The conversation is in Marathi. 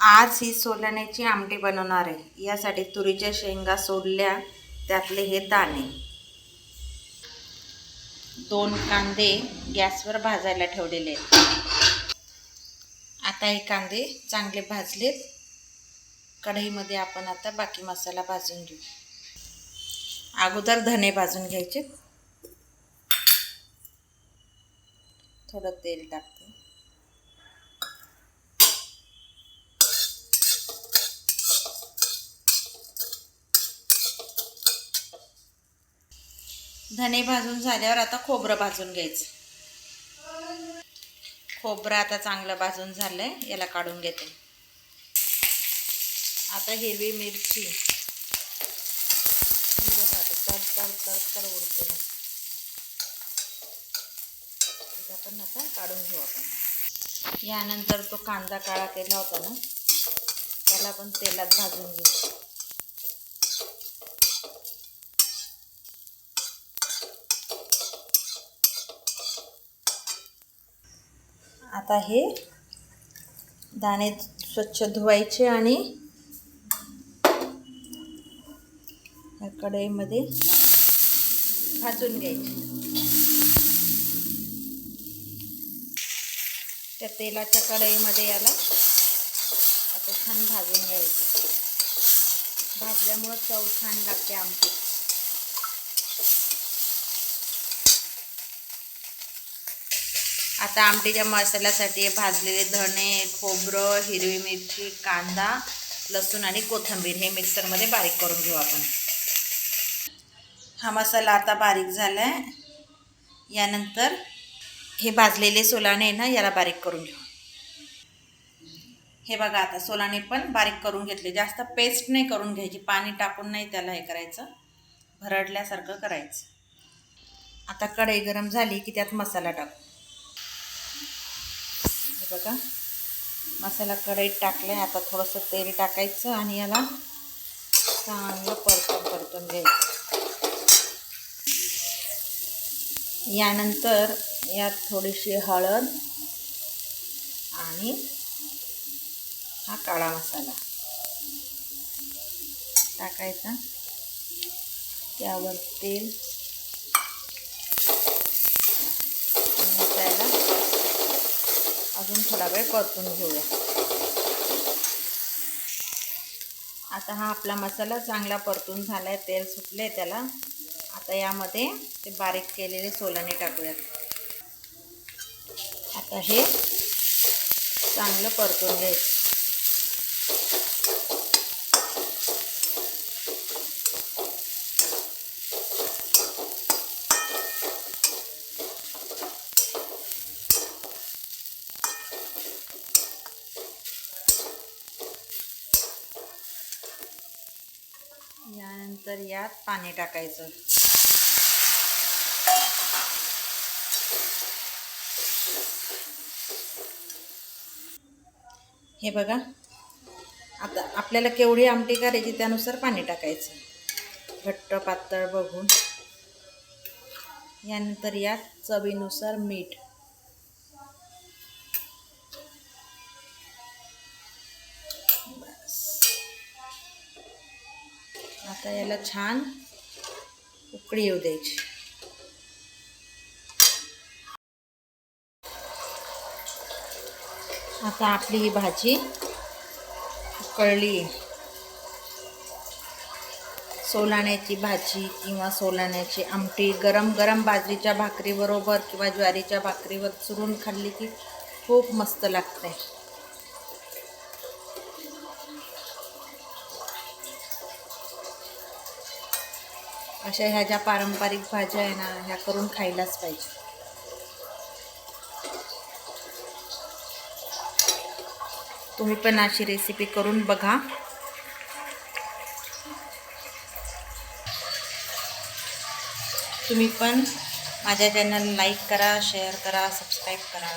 आज ही सोलण्याची आमटी बनवणार आहे. यासाठी तुरीच्या शेंगा सोडल्या त्यातले हे दाणे. दोन कांदे गॅसवर भाजायला ठेवलेले आहेत. आता हे कांदे चांगले भाजलेत. कढईमध्ये आपण आता बाकी मसाला भाजून घेऊ. अगोदर धने भाजून घ्यायचे. थोडं तेल टाकते. धने भाजून झाल्यावर आता खोबरं भाजून घ्यायचं. खोबरं आता चांगलं भाजून झालं आहे याला काढून घेते. आता हिरवी मिरची. तर तर तर तर उडते ना. आपण आता काढून घेऊ आपण. यानंतर तो कांदा काळा केला होता ना त्याला पण तेलात भाजून घेऊ. आता हे दाणे स्वच्छ धुवायचे आणि या कढईमध्ये भाजून घ्यायचे. त्या तेलाच्या कढईमध्ये याला आता छान भाजून घ्यायचं. भाजल्यामुळं चव छान लागते आमची. आता आमटीच्या मसाल्यासाठी भाजलेले धणे खोबरं हिरवी मिरची कांदा लसूण आणि कोथिंबीर हे मिक्सरमध्ये बारीक करून घेऊ आपण. हा मसाला आता बारीक झाला आहे यानंतर हे भाजलेले सोलाणे ना याला बारीक करून घेऊ. हे बघा आता सोलाणे पण बारीक करून घेतले. जास्त पेस्ट नाही करून घ्यायची पाणी टाकून नाही त्याला हे करायचं. भरडल्यासारखं करायचं. आता कढई गरम झाली की त्यात मसाला टाकू. हे बघा. मसाला कढईत टाकले आता थोडंसं तेल टाकायचं आणि याला चांगलं परतून परतून घ्यायचं. यानंतर यात थोडीशी हळद आणि हा काळा मसाला टाकायचा. त्यावर तेल अजून थोडा वेळ परतून घेऊया. आता हा आपला मसाला चांगला परतून झाला आहे तेल सुटले त्याला. आता यामध्ये ते बारीक केलेले सोलाने टाकूयात. आता हे चांगलं परतून घ्यायचं. यानंतर यात पाणी टाकायचं. हे बघा आता आपल्याला केवढी आमटी करायची त्यानुसार पाणी टाकायचं. घट्ट पातळ बघून. यानंतर यात चवीनुसार मीठ. आता याला छान उकळी येऊ द्यायची. आता आपली ही भाजी उकळली. सोलाण्याची भाजी किंवा सोलाण्याची आमटी गरम गरम बाजरीच्या भाकरीबरोबर किंवा ज्वारीच्या भाकरीवर चुरून खाल्ली की खूप मस्त लागते. अशा ह्या ज्या पारंपरिक भाज्या आहे ना ह्या करून खायलाच पाहिजे. तुम्ही पण अशी रेसिपी करून बघा. तुम्ही पण माझ्या चॅनल लाईक करा शेअर करा सबस्क्राईब करा.